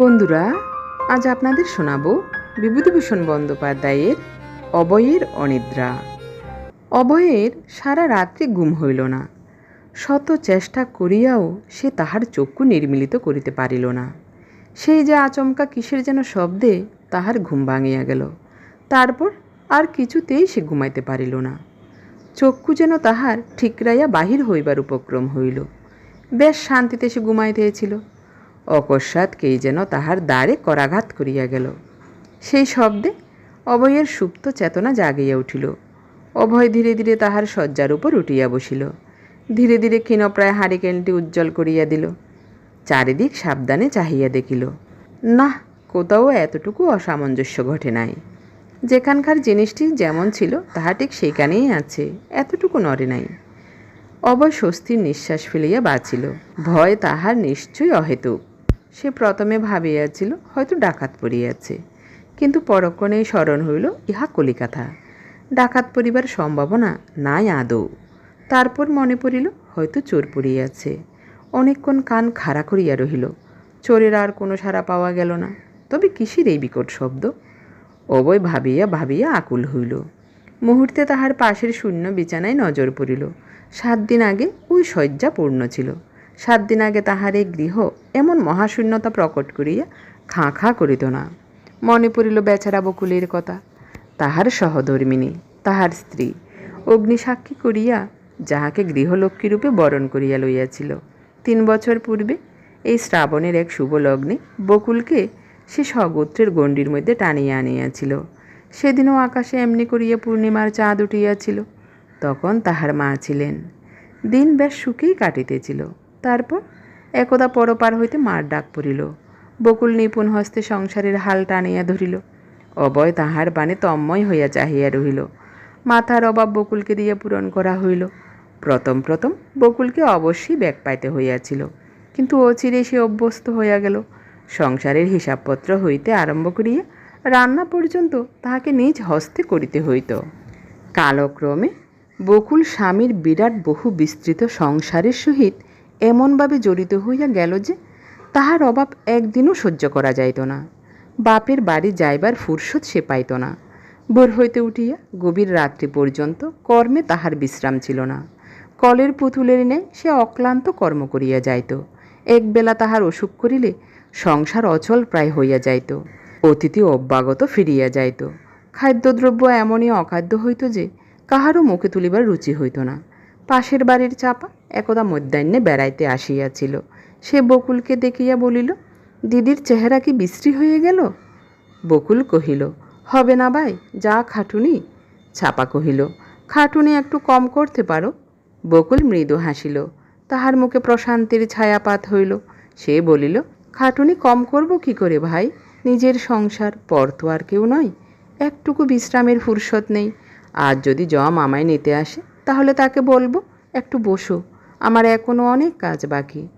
বন্ধুরা, আজ আপনাদের শোনাবো বিভূতিভূষণ বন্দ্যোপাধ্যায়ের অবয়ের অনিদ্রা। অবয়ের সারা রাত্রি ঘুম হইল না। শত চেষ্টা করিয়াও সে তাহার চক্ষু নির্মিলিত করিতে পারিল না। সেই যে আচমকা কিসের যেন শব্দে তাহার ঘুম ভাঙিয়া গেল, তারপর আর কিছুতেই সে ঘুমাইতে পারিল না। চক্ষু যেন তাহার ঠিকরাইয়া বাহির হইবার উপক্রম হইল। বেশ শান্তিতে সে ঘুমাইতেছিল। অকস্মাৎ কেই যেন তাহার দ্বারে করাঘাত করিয়া গেল। সেই শব্দে অভয়ের সুপ্ত চেতনা জাগিয়া উঠিল। অভয় ধীরে ধীরে তাহার শয্যার উপর উঠিয়া বসিল। ধীরে ধীরে ক্ষীণপ্রায় হারিকেনটি উজ্জ্বল করিয়া দিল। চারিদিক সাবধানে চাহিয়া দেখিল না কোথাও এতটুকু অসামঞ্জস্য ঘটে নাই। যেখানকার জিনিসটি যেমন ছিল, তাহা ঠিক সেইখানেই আছে, এতটুকু নড়ে নাই। অবয় স্বস্তির নিঃশ্বাস ফেলিয়া বাঁচিল। ভয় তাহার নিশ্চয়ই অহেতুক। সে প্রথমে ভাবিয়াছিল, হয়তো ডাকাত পড়িয়াছে। কিন্তু পরক্ষণেই স্মরণ হইল, ইহা কলিকাতা ডাকাত পড়িবার সম্ভাবনা নাই আদৌ। তারপর মনে পড়িল, হয়তো চোর পড়িয়াছে। অনেকক্ষণ কান খাড়া করিয়া রহিল, চোরের আর কোনো সাড়া পাওয়া গেল না। তবে কিসের এই বিকট শব্দ? অবয় ভাবিয়া ভাবিয়া আকুল হইল। মুহূর্তে তাহার পাশের শূন্য বিছানায় নজর পড়িল। সাত দিন আগে ওই শয্যা পূর্ণ ছিল। সাত দিন আগে তাহার এই গৃহ এমন মহাশূন্যতা প্রকট করিয়া খাঁ খাঁ করিত না। মনে পড়িল বেচারা বকুলের কথা। তাহার সহধর্মিনী, তাহার স্ত্রী অগ্নিসাক্ষী করিয়া যাহাকে গৃহলক্ষ্মী রূপে বরণ করিয়া লইয়াছিল। তিন বছর পূর্বে এই শ্রাবণের এক শুভ লগ্নে বকুলকে সে স্বগোত্রের গণ্ডির মধ্যে টানিয়া আনিয়াছিল। সেদিনও আকাশে এমনি করিয়া পূর্ণিমার চাঁদ উঠিয়াছিল। তখন তাহার মা ছিলেন। দিন বেশ সুখেই কাটিতেছিল। তারপর একদা পরপার হইতে মার ডাক পড়িল। বকুল নিপুণ হস্তে সংসারের হাল টানিয়া ধরিল। অবয় তাহার বাণে তন্ময় হইয়া চাহিয়া রহিল। মাথার অভাব বকুলকে দিয়ে পূরণ করা হইল। প্রথম প্রথম বকুলকে অবশ্যই ব্যাগ পাইতে হইয়াছিল। কিন্তু অচিরে সে অভ্যস্ত হইয়া গেল। সংসারের হিসাবপত্র হইতে আরম্ভ করিয়া রান্না পর্যন্ত তাহাকে নিজ হস্তে করিতে হইত। কালক্রমে বকুল স্বামীর বিরাট বহু বিস্তৃত সংসারের সহিত এমনভাবে জড়িত হইয়া গেল যে তাহার অভাব একদিনও সহ্য করা যাইত না। বাপের বাড়ি যাইবার ফুরসত সে পাইত না। ভোর হইতে উঠিয়া গভীর রাত্রি পর্যন্ত কর্মে তাহার বিশ্রাম ছিল না। কলের পুতুলের ন্যায় সে অক্লান্ত কর্ম করিয়া যাইত। একবেলা তাহার অসুখ করিলে সংসার অচল প্রায় হইয়া যাইত। অতিথি অব্যাগত ফিরিয়া যাইত। খাদ্যদ্রব্য এমনই অখাদ্য হইত যে কাহারও মুখে তুলিবার রুচি হইত না। পাশের বাড়ির চাপা একদা মধ্যাহ্নে বেড়াইতে আসিয়াছিল। সে বকুলকে দেখিয়া বলিল, দিদির চেহারা কি বিশ্রী হয়ে গেল? বকুল কহিল, হবে না ভাই, যা খাটুনি। ছাপা কহিল, খাটুনি একটু কম করতে পারো। বকুল মৃদু হাসিল, তাহার মুখে প্রশান্তির ছায়াপাত হইল। সে বলিল, খাটুনি কম করব কি করে ভাই? নিজের সংসার, পর তো আর কেউ নয়। একটুকু বিশ্রামের ফুরসত নেই। আর যদি জম আমায় নিতে আসে তাহলে তাকে বলব, একটু বসো, আমার এখনও অনেক কাজ বাকি।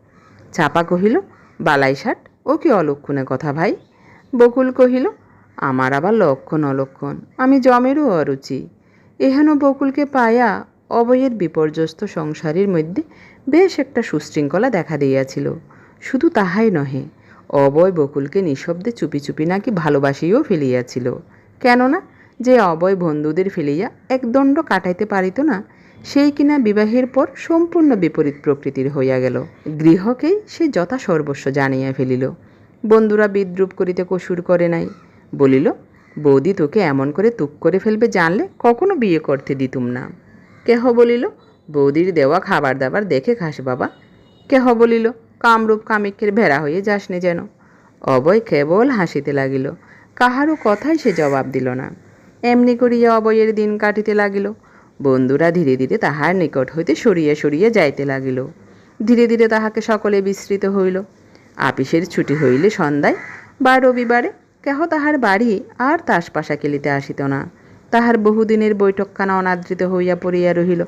চাপা কহিল, বালাই ষাট, ও কি অলক্ষণে কথা ভাই? বকুল কহিল, আমার আবার লক্ষণ অলক্ষণ, আমি জমেরও অরুচি। এহেন বকুলকে পায়া অবয়ের বিপর্যস্ত সংসারের মধ্যে বেশ একটা সুশৃঙ্খলা দেখা দিয়াছিল। শুধু তাহাই নহে, অবয় বকুলকে নিঃশব্দে চুপি চুপি নাকি ভালোবাসিও ফেলিয়াছিল। কেননা, যে অবয় বন্ধুদের ফেলিয়া একদণ্ড কাটাইতে পারিত না সেই কিনা বিবাহের পর সম্পূর্ণ বিপরীত প্রকৃতির হইয়া গেল। গৃহকেই সে যথা সর্বস্ব জানিয়া ফেলিল। বন্ধুরা বিদ্রুপ করিতে কসুর করে নাই। বলিল, বৌদি, তোকে এমন করে তুক করে ফেলবে জানলে কখনো বিয়ে করতে দিতুম না। কেহ বলিল, বৌদির দেওয়া খাবার দাবার দেখে খাস বাবা। কেহ বলিল, কামরূপ কামিকের ভেড়া হয়ে যাসনে যেন। অবয় কেবল হাসিতে লাগিল। কাহারও কথাই সে জবাব দিল না। এমনি করিয়া অবয়ের দিন কাটিতে লাগিল। বন্ধুরা ধীরে ধীরে তাহার নিকট হইতে সরিয়া সরিয়া যাইতে লাগিল। ধীরে ধীরে তাহাকে সকলে বিস্মৃত হইল। আপিসের ছুটি হইলে সন্ধ্যায় বা রবিবারে কেহ তাহার বাড়ি আর তাসপাশা খেলিতে আসিত না। তাহার বহুদিনের বৈঠকখানা অনাদৃত হইয়া পড়িয়া রহিল।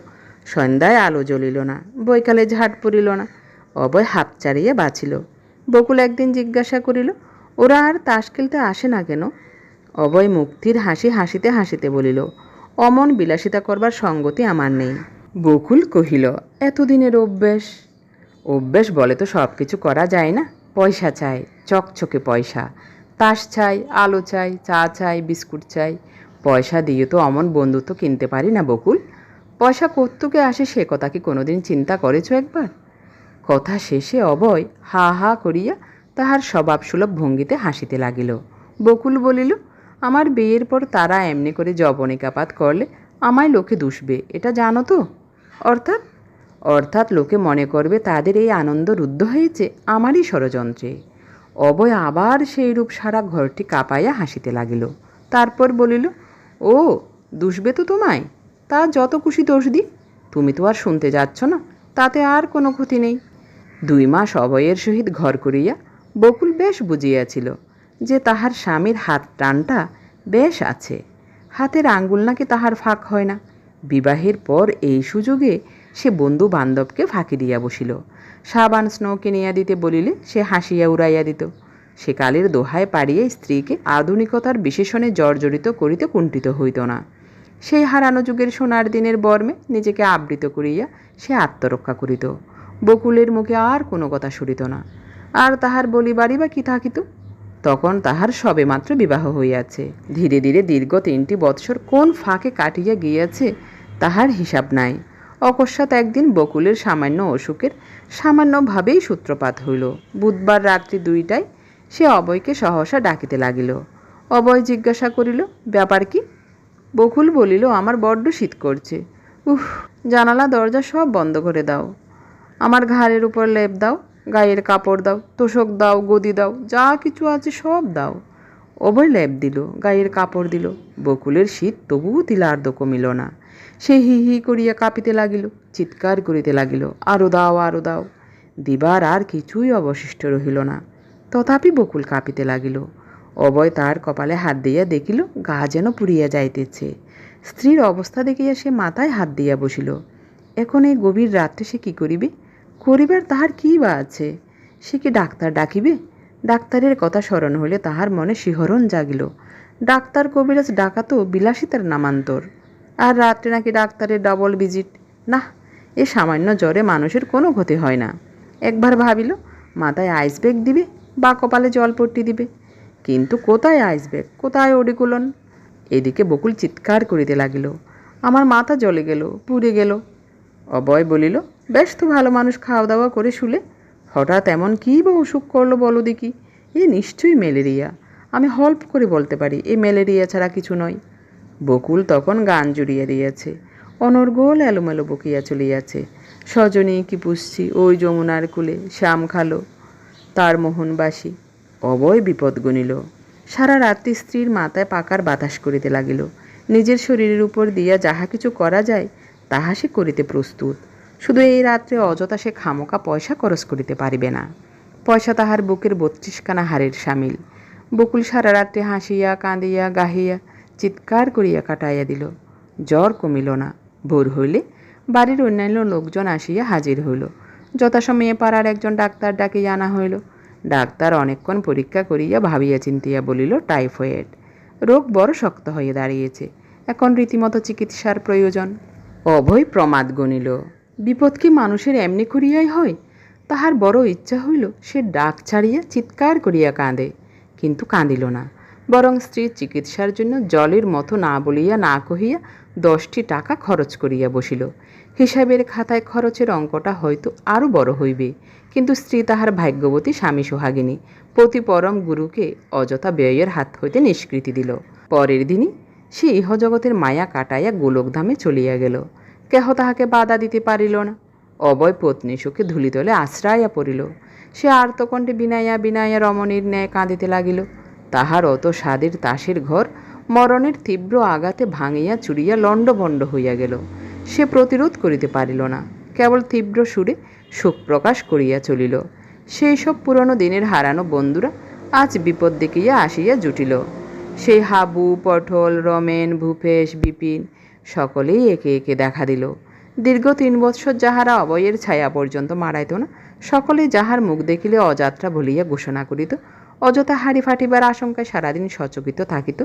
সন্ধ্যায় আলো জ্বলিল না, বৈকালে ঝাট পড়িল না, অবয় হাপ চাড়িয়া বাঁচিল। বকুল একদিন জিজ্ঞাসা করিল, ওরা আর তাস খেলতে আসে না কেন? অবয় মুক্তির হাসি হাসিতে হাসিতে বলিল অমন বিলাসিতা করবার সঙ্গতি আমার নেই। বকুল কহিল, এতদিনের অভ্যেস? অভ্যেস বলে তো সব কিছু করা যায় না। পয়সা চাই, চকচকে পয়সা। তাস চাই, আলো চাই, চা চাই, বিস্কুট চাই। পয়সা দিয়ে তো অমন বন্ধুত্ব কিনতে পারি না বকুল। পয়সা কর্তুকে আসে সে কথা কি কোনোদিন চিন্তা করেছ একবার? কথা শেষে অবয় হা হা করিয়া তাহার স্বভাবসুলভ ভঙ্গিতে হাসিতে লাগিল। বকুল বলিল আমার বিয়ের পর তারা এমনি করে জবনিকাপাত করলে আমায় লোকে দুষবে, এটা জানো তো? অর্থাৎ অর্থাৎ লোকে মনে করবে তাদের এই আনন্দ রুদ্ধ হয়েছে আমারই ষড়যন্ত্রে। অবয় আবার সেই রূপ সারা ঘরটি কাঁপাইয়া হাসিতে লাগিল। তারপর বলিল, ও, দুষবে তো তোমায়? তা যত খুশি দোষ দি তুমি তো আর শুনতে যাচ্ছ না, তাতে আর কোনো ক্ষতি নেই। দুই মাস অবয়ের সহিত ঘর করিয়া বকুল বেশ বুঝিয়াছিল। যে তাহার স্বামীর হাত টানটা বেশ আছে। হাতের আঙ্গুল নাকি তাহার ফাঁক হয় না। বিবাহের পর এই সুযোগে সে বন্ধু বান্ধবকে ফাঁকি দিয়া বসিল। সাবান স্নো কিনিয়া দিতে বলিলে সে হাসিয়া উড়াইয়া দিত। সে কালের দোহায় পাড়িয়ে স্ত্রীকে আধুনিকতার বিশেষণে জর্জরিত করিতে কুণ্ঠিত হইত না। সেই হারানো যুগের সোনার দিনের বর্মে নিজেকে আবৃত করিয়া সে আত্মরক্ষা করিত। বকুলের মুখে আর কোনো কথা সরিত না। আর তাহার বলিবাড়ি বা কি থাকিত? তখন তাহার সবেমাত্র বিবাহ হইয়াছে। ধীরে ধীরে দীর্ঘ তিনটি বৎসর কোন ফাঁকে কাটিয়া গিয়াছে তাহার হিসাব নাই। অকস্মাৎ একদিন বকুলের সামান্য অসুখের সামান্যভাবেই সূত্রপাত হইল। বুধবার রাত্রি দুইটায় সে অবয়কে সহসা ডাকিতে লাগিল। অবয় জিজ্ঞাসা করিল, ব্যাপার কি? বকুল বলিল, আমার বড্ড শীত করছে। উহ জানালা দরজা সব বন্ধ করে দাও। আমার ঘাড়ের উপর লেপ দাও। গায়ের কাপড় দাও, তোষক দাও, গদি দাও, যা কিছু আছে সব দাও। অভয় লেপ দিল, গায়ের কাপড় দিল, বকুলের শীত তবুও তিলার্ধ কমিল না। সে হি হি করিয়া কাঁপিতে লাগিল, চিৎকার করিতে লাগিল আরও দাও আরও দাও। দিবার আর কিছুই অবশিষ্ট রহিল না। তথাপি বকুল কাঁপিতে লাগিল। অবয় তার কপালে হাত দিয়া দেখিল, গা যেন পুড়িয়া যাইতেছে। স্ত্রীর অবস্থা দেখিয়া সে মাথায় হাত দিয়া বসিল। এখন এই গভীর রাত্রে সে কি করিবে? করিবার তাহার কী বা আছে? সে কি ডাক্তার ডাকিবে? ডাক্তারের কথা স্মরণ হইলে তাহার মনে শিহরণ জাগিল। ডাক্তার কবিরাজ ডাকা তো বিলাসিতার নামান্তর। আর রাত্রে নাকি ডাক্তারের ডাবল ভিজিট? না এ সামান্য জ্বরে মানুষের কোনো ক্ষতি হয় না। একবার ভাবিল, মাথায় আইস ব্যাগ দিবে, বা কপালে জলপট্টি দিবে। কিন্তু কোথায় আইস ব্যাগ কোথায় ওডিকুলন এদিকে বকুল চিৎকার করিতে লাগিল। আমার মাথা জ্বলে গেল, পুড়ে গেল। অবয় বলিল বেশ তো ভালো মানুষ খাওয়া দাওয়া করে শুলে। হঠাৎ এমন কী বা অসুখ করল বলো দেখি। এ নিশ্চয়ই ম্যালেরিয়া। আমি হল্প করে বলতে পারি, এ ম্যালেরিয়া ছাড়া কিছু নয়। বকুল তখন গান জুড়িয়ে দিয়েছে। অনর্গোল এলোমেলো বকিয়া চলিয়াছে। সজনী কি পুষছি, ওই যমুনার কুলে শ্যাম খালো তার মোহনবাসী। অবয় বিপদ গণিল সারা রাত্রি স্ত্রীর মাথায় পাকার বাতাস করিতে লাগিল। নিজের শরীরের উপর দিয়া যাহা কিছু করা যায়, তাহা সে করিতে প্রস্তুত। শুধু এই রাত্রে অযথা সে খামোকা পয়সা খরচ করিতে পারিবে না। পয়সা তাহার বুকের বত্রিশখানা হাড়ের সামিল। বকুল সারা রাত্রে হাসিয়া, কাঁদিয়া, গাহিয়া, চিৎকার করিয়া কাটাইয়া দিল। জ্বর কমিল না। ভোর হইলে বাড়ির অন্যান্য লোকজন আসিয়া হাজির হইল। যথাসময়ে পাড়ার একজন ডাক্তার ডাকিয়া আনা হইল। ডাক্তার অনেকক্ষণ পরীক্ষা করিয়া ভাবিয়া চিন্তিয়া বলিল, টাইফয়েড। রোগ বড় শক্ত হয়ে দাঁড়িয়েছে। এখন রীতিমতো চিকিৎসার প্রয়োজন। অভয় প্রমাদ গণিল বিপদ কি মানুষের এমনি করিয়াই হয়? তাহার বড় ইচ্ছা হইল, সে ডাক ছাড়িয়া চিৎকার করিয়া কাঁদে, কিন্তু কাঁদিল না। বরং স্ত্রীর চিকিৎসার জন্য জলের মতো না বলিয়া না কহিয়া দশটি টাকা খরচ করিয়া বসিল। হিসাবের খাতায় খরচের অঙ্কটা হয়তো আরও বড় হইবে, কিন্তু স্ত্রী তাহার ভাগ্যবতী স্বামী সোহাগিনী প্রতি পরম গুরুকে অযথা ব্যয়ের হাত হইতে নিষ্কৃতি দিল। পরের দিনই সে ইহজগতের মায়া কাটাইয়া গোলকধামে চলিয়া গেল। কেহ তাহাকে বাধা দিতে পারিল না। অবয় পত্নী সুখে ধুলিতলে আশ্রাইয়া পড়িল। সে আর্তকণ্ঠে বিনাইয়া বিনাইয়া রমণীর ন্যায় কাঁদিতে লাগিল। তাহার অত স্বাদের তাসের ঘর মরণের তীব্র আঘাতে ভাঙিয়া চুরিয়া লণ্ডভণ্ড হইয়া গেল। সে প্রতিরোধ করিতে পারিল না। কেবল তীব্র সুরে শোক প্রকাশ করিয়া চলিল। সেই সব পুরনো দিনের হারানো বন্ধুরা আজ বিপদ দেখিয়া আসিয়া জুটিল। সেই হাবু পটল রমেন, ভূপেশ, বিপিন সকলেই একে একে দেখা দিল। দীর্ঘ তিন বৎসর যাহারা অবয়ের ছায়া পর্যন্ত মারাইত না সকলেই যাহার মুখ দেখিলে অযাত্রা বলিয়া ঘোষণা করিত। অযথা হাড়ি ফাটিবার আশঙ্কায় সারাদিন সচকিত থাকিত।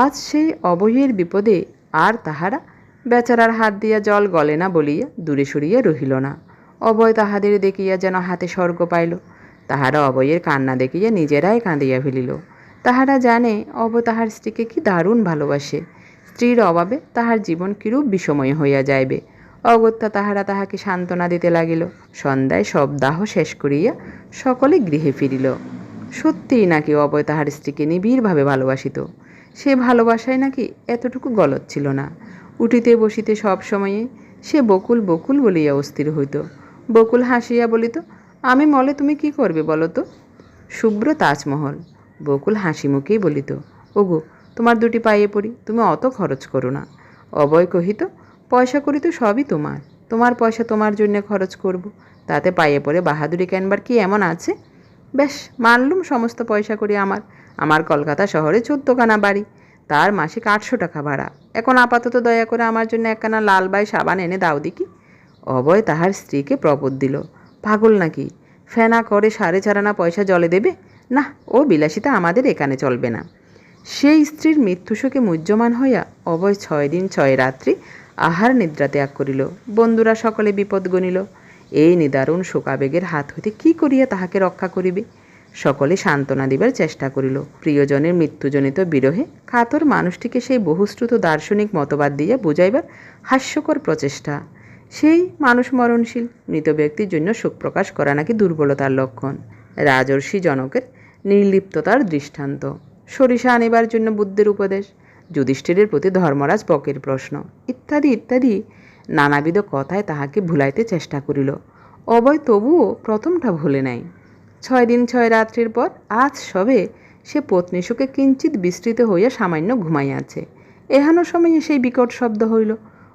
আজ সেই অবয়ের বিপদে আর তাহারা বেচারার হাত দিয়া জল গলে না বলিয়া দূরে সরিয়া রহিল না। অবয় তাহাদের দেখিয়া যেন হাতে স্বর্গ পাইল। তাহারা অবয়ের কান্না দেখিয়া নিজেরাই কাঁদিয়া ফেলিল। তাহারা জানে অব তাহার স্ত্রীকে কি দারুণ ভালোবাসে। স্ত্রীর অভাবে তাহার জীবন কিরূপ বিষময় হইয়া যাইবে। অগত্যা তাহারা তাহাকে সান্ত্বনা দিতে লাগিল। সন্ধ্যায় সব দাহ শেষ করিয়া সকলে গৃহে ফিরিল। সত্যিই নাকি অবয় তাহার স্ত্রীকে নিবিড়ভাবে ভালোবাসিত? সে ভালোবাসায় নাকি এতটুকু গলত ছিল না। উঠিতে বসিতে সব সময়ে সে বকুল বকুল বলিয়া অস্থির হইত। বকুল হাসিয়া বলিত, আমি মলে তুমি কি করবে বলো তো? শুভ্র তাজমহল। বকুল হাসি মুখেই বলিত, ওগো তোমার দুটি পায়ে পড়ি, তুমি অত খরচ করো না। অবয় কহিত, পয়সা করি তো সবই তোমার। তোমার পয়সা তোমার জন্য খরচ করব, তাতে পায়ে পড়ে বাহাদুরি কেনবার কি এমন আছে? বেশ, মানলুম সমস্ত পয়সা করি আমার। আমার কলকাতা শহরে চোদ্দখানা বাড়ি, তার মাসিক আটশো টাকা ভাড়া। এখন আপাতত দয়া করে আমার জন্য একখানা লাল বাই সাবান এনে দাও দেখি। অবয় তাহার স্ত্রীকে প্রপদ দিল, পাগল নাকি? ফেনা করে সাড়ে চারানা পয়সা জলে দেবে? না ও বিলাসিতা আমাদের এখানে চলবে না। সেই স্ত্রীর মৃত্যুশোকে মুহ্যমান হইয়া অবয় ছয় দিন ছয় রাত্রি আহার নিদ্রা ত্যাগ করিল। বন্ধুরা সকলে বিপদ গণিল। এই নিদারুণ শোকাবেগের হাত হইতে কি করিয়া তাহাকে রক্ষা করিবে? সকলে সান্ত্বনা দিবার চেষ্টা করিল। প্রিয়জনের মৃত্যুজনিত বিরহে কাতর মানুষটিকে সেই বহুশ্রুত দার্শনিক মতবাদ দিয়া বুঝাইবার হাস্যকর প্রচেষ্টা। সেই মানুষ মরণশীল, মৃত ব্যক্তির জন্য শোক প্রকাশ করা নাকি দুর্বলতার লক্ষণ। রাজর্ষি জনকের নির্লিপ্ততার দৃষ্টান্ত। সরিষা আনিবার জন্য বুদ্ধের উপদেশ, যুধিষ্ঠিরের প্রতি ধর্মরাজ বকের প্রশ্ন। ইত্যাদি ইত্যাদি নানাবিধ কথায় তাহাকে ভুলাইতে চেষ্টা করিল। অবয় তবুও প্রথমটা ভুলে নাই। ছয় দিন ছয় রাত্রির পর আজ সবে সে পত্নী সুখে কিঞ্চিত বিস্তৃত হইয়া সামান্য ঘুমাইয়াছে এহানো সময়ে সেই বিকট শব্দ হইল।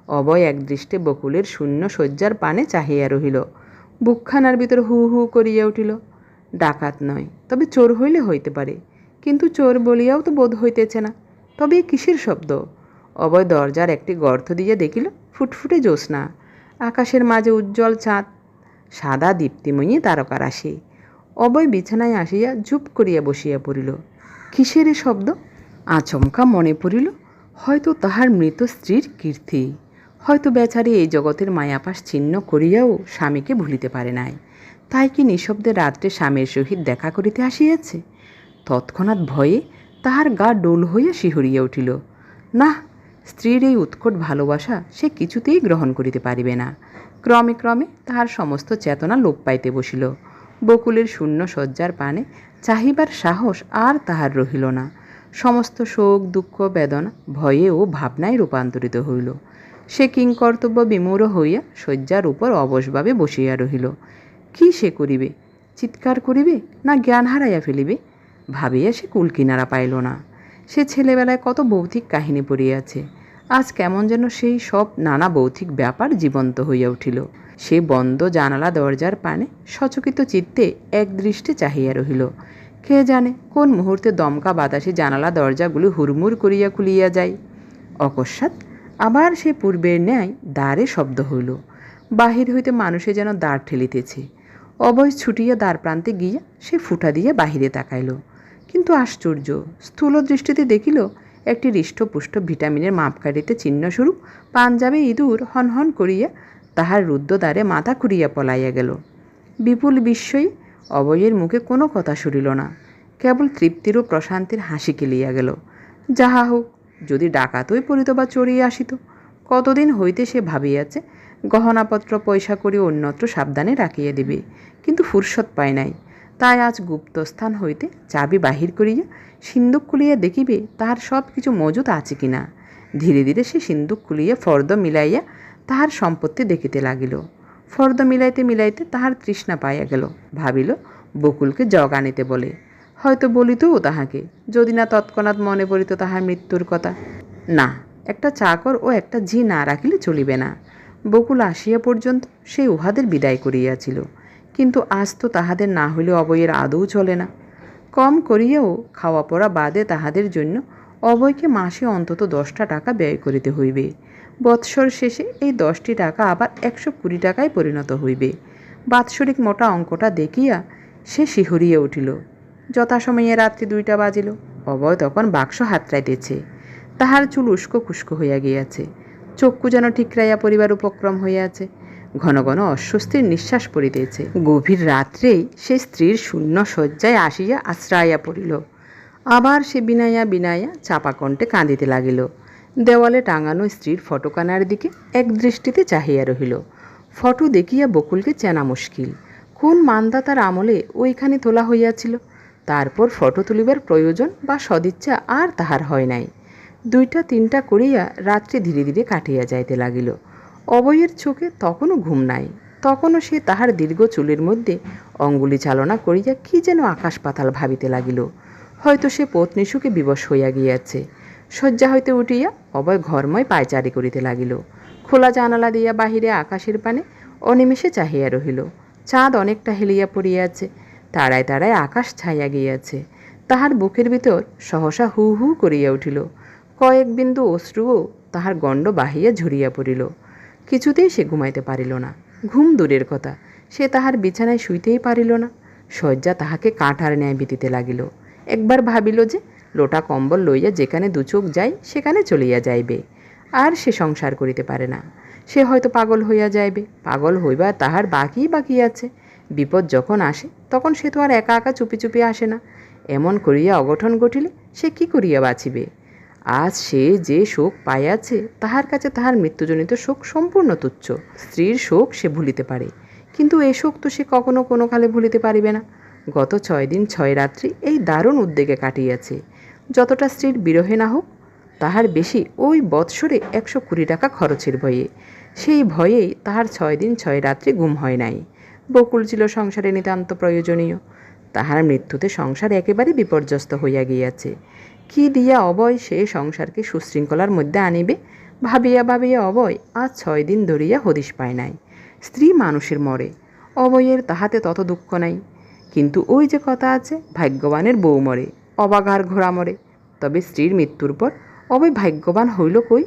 অবয় একদৃষ্টে বকুলের শূন্য শয্যার পানে চাহিয়া রহিল। বুকখানার ভিতর হু হু করিয়া উঠিল। ডাকাত নয়, তবে চোর হইলে হইতে পারে। কিন্তু চোর বলিয়াও তো বোধ হইতেছে না। তবে কিসের শব্দ? অবয় দরজার একটি গর্ত দিয়ে দেখিল ফুটফুটে জ্যোৎস্না। আকাশের মাঝে উজ্জ্বল চাঁদ, সাদা দীপ্তিময়ী তারকা রাশি অবয় বিছানায় আসিয়া চুপ করিয়া বসিয়া পড়িল। কিসের এ শব্দ? আচমকা মনে পড়িল, হয়তো তাহার মৃত স্ত্রীর কীর্তি। হয়তো বেচারি এই জগতের মায়াপাশ ছিন্ন করিয়াও স্বামীকে ভুলিতে পারে নাই। তাই কি নিঃশব্দে রাত্রে স্বামীর সহিত দেখা করিতে আসিয়াছে? তৎক্ষণাৎ ভয়ে তাহার গা ডোল হইয়া শিহরিয়া উঠিল। না স্ত্রীর এই উৎকট ভালোবাসা সে কিছুতেই গ্রহণ করিতে পারিবে না। ক্রমে ক্রমে তাহার সমস্ত চেতনা লোপ পাইতে বসিল। বকুলের শূন্য শয্যার পানে চাহিবার সাহস আর তাহার রহিল না। সমস্ত শোক, দুঃখ, বেদনা ভয়ে ও ভাবনায় রূপান্তরিত হইল। সে কিংকর্তব্য বিমূঢ় হইয়া শয্যার উপর অবশভাবে বসিয়া রহিল। কি সে করিবে? চিৎকার করিবে না জ্ঞান হারাইয়া ফেলিবে? ভাবিয়া সে কুল কিনারা পাইল না। সে ছেলেবেলায় কত ভৌতিক কাহিনী পড়িয়াছে আজ কেমন যেন সেই সব নানা বৌদ্ধিক ব্যাপার জীবন্ত হইয়া উঠিল। সে বন্ধ জানালা দরজার পানে সচকিত চিত্তে এক দৃষ্টে চাহিয়া রহিল। কে জানে কোন মুহূর্তে দমকা বাতাসে জানালা দরজাগুলো হুড়মুড় করিয়া খুলিয়া যায়। অকস্মাৎ আবার সে পূর্বের ন্যায় দ্বারে শব্দ হইল। বাহির হইতে মানুষে যেন দ্বার ঠেলিতেছে। অবয় ছুটিয়া দ্বার প্রান্তে গিয়া সে ফুটা দিয়ে বাহিরে তাকাইল। কিন্তু আশ্চর্য। স্থূল দৃষ্টিতে দেখিল, একটি হৃষ্টপুষ্ট ভিটামিনের মাপকাঠিতে চিহ্নস্বরূপ পাঞ্জাবে ইঁদুর হনহন করিয়া তাহার রুদ্রদ্বারে মাথা খুঁড়িয়া পলাইয়া গেল। বিপুল বিস্ময়ে অবয়ের মুখে কোনো কথা সরিল না। কেবল তৃপ্তির ও প্রশান্তির হাসি খেলিয়া গেল। যাহা হোক, যদি ডাকাতই পড়িত বা চড়িয়ে আসিত, কতদিন হইতে সে ভাবিয়াছে, গহনাপত্র, পয়সা করি অন্যত্র সাবধানে রাখিয়া দিবে, কিন্তু ফুরসত পায় নাই। তাই আজ গুপ্তস্থান হইতে চাবি বাহির করিয়া সিন্দুক খুলিয়া দেখিবে তাহার সব কিছু মজুত আছে কিনা। ধীরে ধীরে সে সিন্দুক খুলিয়া ফর্দ মিলাইয়া তাহার সম্পত্তি দেখিতে লাগিল। ফর্দ মিলাইতে মিলাইতে তাহার তৃষ্ণা পাইয়া গেল। ভাবিল, বকুলকে জগ আনিতে বলে। হয়তো বলিতও তাহাকে, যদি না তৎক্ষণাৎ মনে পড়িত তাহার মৃত্যুর কথা। না, একটা চাকর ও একটা ঝি না রাখিলে চলিবে না। বকুল আসিয়া পর্যন্ত সে উহাদের বিদায় করিয়াছিল। কিন্তু আজ তো তাহাদের না হইলে অবয়ের আদৌ চলে না। কম করিয়াও খাওয়া পড়া বাদে তাহাদের জন্য অবয়কে মাসে অন্তত দশটা টাকা ব্যয় করিতে হইবে। বৎসর শেষে এই দশটি টাকা আবার একশো কুড়ি টাকায় পরিণত হইবে। বাৎসরিক মোটা অঙ্কটা দেখিয়া সে শিহরিয়া উঠিল। যথাসময়ে রাত্রি দুইটা বাজিল। অবয় তখন বাক্স হাতড়াইতেছে। তাহার চুল উস্কো খুস্কো হইয়া গিয়াছে। চক্ষু যেন ঠিকরাইয়া পরিবার উপক্রম হইয়াছে। ঘন ঘন অস্বস্তির নিঃশ্বাস পড়িতেছে। গভীর রাত্রেই সে স্ত্রীর শূন্য শয্যায় আসিয়া আশ্রাইয়া পড়িল। আবার সে বিনাইয়া বিনাইয়া চাপা কণ্ঠে কাঁদিতে লাগিল। দেওয়ালে টাঙানো স্ত্রীর ফটোকানার দিকে এক দৃষ্টিতে চাহিয়া রহিল। ফটো দেখিয়া বকুলকে চেনা মুশকিল। কোন মান্দাতার আমলে ওইখানে তোলা হইয়াছিল? তারপর ফটো তুলিবার প্রয়োজন বা সদিচ্ছা আর তাহার হয় নাই। দুইটা তিনটা করিয়া রাত্রি ধীরে ধীরে কাটিয়া যাইতে লাগিল। অবয়ের চোখে তখনও ঘুম নাই, তখনও সে তাহার দীর্ঘ চুলের মধ্যে অঙ্গুলি চালনা করিয়া কি যেন আকাশ পাতাল ভাবিতে লাগিল। হয়তো সে পত্নী সুখে বিবশ হইয়া গিয়াছে। শয্যা হইতে উঠিয়া অবয় ঘরময় পায়চারি করিতে লাগিল। খোলা জানালা দিয়া বাহিরে আকাশের পানে অনিমেষে চাহিয়া রহিল। চাঁদ অনেকটা হেলিয়া পড়িয়াছে, তারায় তারায় আকাশ ছাইয়া গিয়াছে। তাহার বুকের ভিতর সহসা হু হু করিয়া উঠিল। কয়েক বিন্দু অশ্রুও তাহার গণ্ড বাহিয়া ঝরিয়া পড়িল। কিছুতেই সে ঘুমাইতে পারিল না। ঘুম দূরের কথা, সে তাহার বিছানায় শুইতেই পারিল না। শয্যা তাহাকে কাঁঠার ন্যায় বিতিতে লাগিল। একবার ভাবিল যে, লোটা কম্বল লইয়া যেখানে দুচোখ যায়, সেখানে চলিয়া যাইবে। আর সে সংসার করিতে পারে না। সে হয়তো পাগল হইয়া যাইবে। পাগল হইবা তাহার বাকি বাকি আছে। বিপদ যখন আসে, তখন সে তো আর একা একা চুপি চুপি আসে না। এমন করিয়া অগঠন ঘটিলে সে কি করিয়া বাঁচিবে? আজ সে যে শোক পাইয়াছে, তাহার কাছে তাহার মৃত্যুজনিত শোক সম্পূর্ণ তুচ্ছ। স্ত্রীর শোক সে ভুলিতে পারে, কিন্তু এ শোক তো সে কখনো কোনো কালে ভুলিতে পারিবে না। গত ছয় দিন ছয় রাত্রি এই দারুণ উদ্বেগে কাটিয়াছে। যতটা স্ত্রীর বিরহে না হোক, তাহার বেশি ওই বৎসরে একশো কুড়ি টাকা খরচের ভয়ে। সেই ভয়েই তাহার ছয় দিন ছয় রাত্রি ঘুম হয় নাই। বকুল ছিল সংসারে নিতান্ত প্রয়োজনীয়। তাহার মৃত্যুতে সংসার একেবারে বিপর্যস্ত হইয়া গিয়াছে। কি দিয়া অবয় সে সংসারকে সুশৃঙ্খলার মধ্যে আনিবে? ভাবিয়া ভাবিয়া অবয় আজ ছয় দিন ধরিয়া হদিশ পায় নাই। স্ত্রী মানুষের মরে, অবয়ের তাহাতে তত দুঃখ নাই। কিন্তু ওই যে কথা আছে, ভাগ্যবানের বউ মরে, অবাগার ঘোড়া মরে। তবে স্ত্রীর মৃত্যুর পর অবয় ভাগ্যবান হইল কই?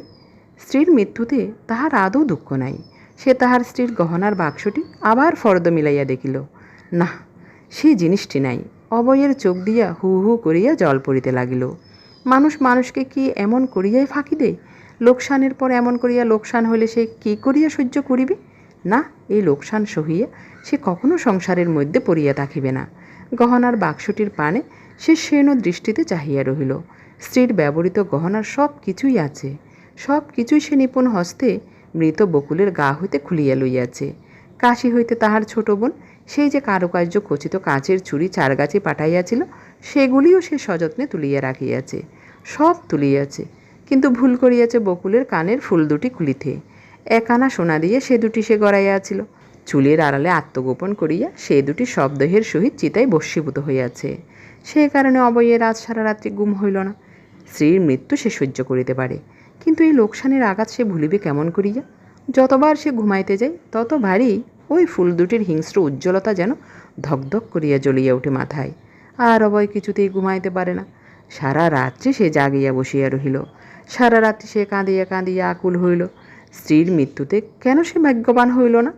স্ত্রীর মৃত্যুতে তাহার আদৌ দুঃখ নাই। সে তাহার স্ত্রীর গহনার বাক্সটি আবার ফর্দ মিলাইয়া দেখিল না সেই জিনিসটি নাই। অবয়ের চোখ দিয়া হু হু করিয়া জল পড়িতে লাগিল। মানুষ মানুষকে কি এমন করিয়াই ফাঁকি দেয়? লোকসানের পর এমন করিয়া লোকসান হইলে সে কি করিয়া সহ্য করিবে? না, এই লোকসান সহিয়া সে কখনো সংসারের মধ্যে পড়িয়া থাকিবে না। গহনার বাক্সটির পানে সে সেন দৃষ্টিতে চাহিয়া রহিল। স্ত্রীর ব্যবহৃত গহনার সব কিছুই আছে। সব কিছুই সে নিপুণ হস্তে মৃত বকুলের গা হইতে খুলিয়া লইয়াছে। কাশি হইতে তাহার ছোট বোন সেই যে কারুকার্য খচিত কাচের চুড়ি চারগাছি পাঠাইয়াছিল, সেগুলিও সে সযত্নে তুলিয়া রাখিয়াছে, সব তুলিয়াছে। কিন্তু ভুল করিয়াছে বকুলের কানের ফুল দুটি খুলিতে একানা সোনা দিয়ে সে দুটি সে গড়াইয়াছিল। চুলের আড়ালে আত্মগোপন করিয়া সে দুটি শব্দহের সহিত চিতায় বশীভূত হইয়াছে। সে কারণে অবয়ের আজ সারা রাত্রি গুম হইল না। স্ত্রীর মৃত্যু সে সহ্য করিতে পারে। কিন্তু এই লোকসানের আঘাত সে ভুলিবে কেমন করিয়া? যতবার সে ঘুমাইতে যায়, ততবারই ওই ফুল দুটির হিংস্র উজ্জ্বলতা যেন ধকধক করিয়া জ্বলিয়া উঠে মাথায়। আর অবয় কিছুতেই ঘুমাইতে পারে না। সারা রাত্রি সে জাগিয়া বসিয়া রহিল। সারা রাত্রি সে কাঁদিয়া কাঁদিয়া আকুল হইল। স্ত্রীর মৃত্যুতে কেন সে ভাগ্যবান হইল না?